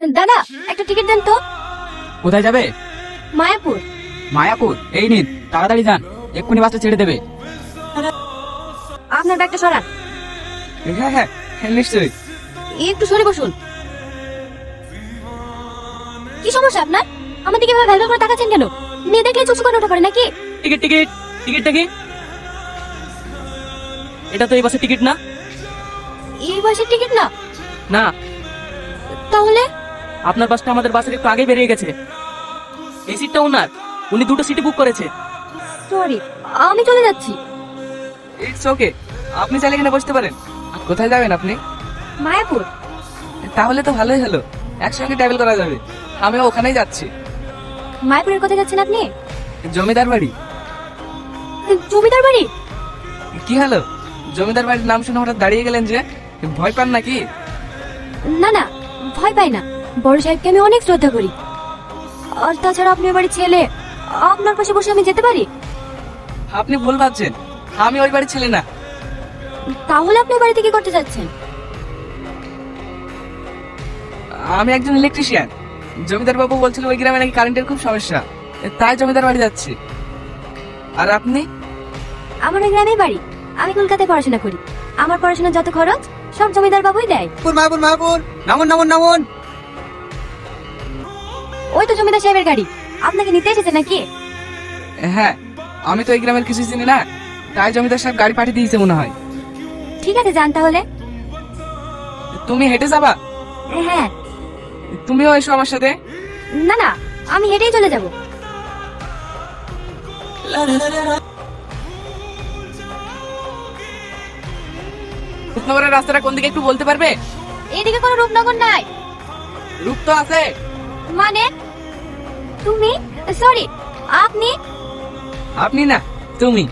দাদা একটা টিকিট দেন তো। কোথায় যাবে? মায়াপুর। মায়াপুর? এই নিন তাড়াতাড়ি যান এক্ষুনি বাসটা ছেড়ে দেবে। আপনার ব্যাগটা সরান। হ্যাঁ হ্যাঁ হ্যাঁ নিশ্চয়ই। একটু সরে বসুন। কি সমস্যা আপনার? আমার দিকে এভাবে ভ্যালভ্যাল করে তাকাচ্ছেন কেন? মেয়ে দেখলে চুচু করে ওঠা করে নাকি? টিকিট টিকিট টিকিটটা কি? এটা তো এই বাসের টিকিট না? এই বাসের টিকিট না? না। তাহলে? আপনার বাসটা আমাদের বাসের একটু আগে বেরিয়ে গেছে। এই সিটটা ওনার। উনি দুটো সিটি বুক করেছে। সরি আমি চলে যাচ্ছি। ইটস ওকে আপনি চাইলে এখানে বসতে পারেন। কোথায় যাবেন আপনি? মায়াপুর। তাহলে তো ভালোই হলো। একসঙ্গে ট্রাভেল করা যাবে। আমিও ওখানেই যাচ্ছি। মায়াপুরের কোথায় যাচ্ছেন আপনি? জমিদার বাড়ি। জমিদার বাড়ি? কি হলো? জমিদার বাড়ির নাম শুনে হঠাৎ দাঁড়িয়ে গেলেন যে ভয় পান নাকি? না না ভয় পাই না। বড় সাহেবকে আমি অনেক শ্রদ্ধা করি। আর তাছাড়া আপনার বাড়ির ছেলে আপনার পাশে বসে আমি যেতে পারি? আপনি ভুল ভাবছেন। আমি ওই বাড়ির ছেলে না। তাহলে আপনার বাড়িতে কি করতে যাচ্ছেন আমি একজন ইলেকট্রিশিয়ান জমিদার বাবু বলছিল ওই গ্রামে নাকি কারেন্টের খুব সমস্যা। তাই জমিদার বাড়ি যাচ্ছি। আর আপনি? আমার ওই গ্রামেই বাড়ি। আমি কলকাতায় পড়াশোনা করি। আমার পড়াশোনার যত খরচ সব জমিদার বাবুই দেয়। নামুন নামুন নামুন। ওই তো জমিদার সাহেবের গাড়ি। আপনাকে নিতে এসেছে নাকি? হ্যাঁ আমি তো এই গ্রামের কিছু চিনি না তাই জমিদার সাহেব গাড়ি পাঠিয়ে দিয়েছে মনে হয়। ঠিক আছে যান তাহলে। তুমি হেঁটে যাবা? হ্যাঁ। তুমিও এসো আমার সাথে। না না আমি হেঁটেই চলে যাব। রূপনগরের রাস্তাটা কোন দিকে একটু বলতে পারবে? এদিকে কোনো রূপনগর নাই। রূপ তো আছে। মানে? তুমি সরি আপনি? আপনি না তুমি।